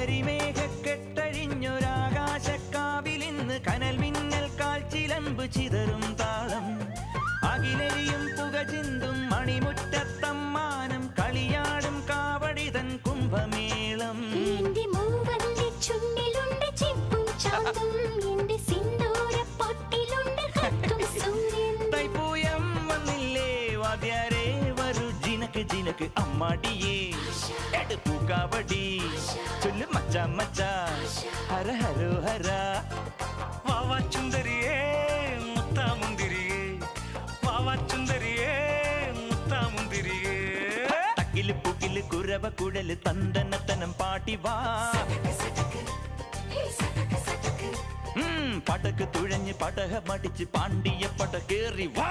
കരിമേഘക്കെട്ടഴിഞ്ഞൊരാകാശക്കാവിലിന്ന് കനൽ മിന്നൽ കാൽച്ചിലമ്പ് ചിതറും താളം. അകിലരിയും പുക ചിന്തും മണിമുറ്റത്തമ്മാനം കളിയാടും കാവടിതൻ കുംഭമേളം. തൈപ്പൂയം വന്നില്ലേ വാദ്യാരേ വരൂ ജിനക്ക് ജിനക്ക് അമ്മാടിയേ. காடு பூங்காவடி சொல்லு மச்சா மச்சா. ஹர ஹரோ ஹரா. வாவா சுந்தரியே முத்தா முந்திரியே. வாவா சுந்தரியே முத்தா முந்திரியே. தக்கிலு புகிலு குரவ குடலு தந்தனத்தனம் பாட்டி வா. பட்டக்கு துழஞ்சு பட்டக மடிச்சு பாண்டிய பட்டக்கேறி வா.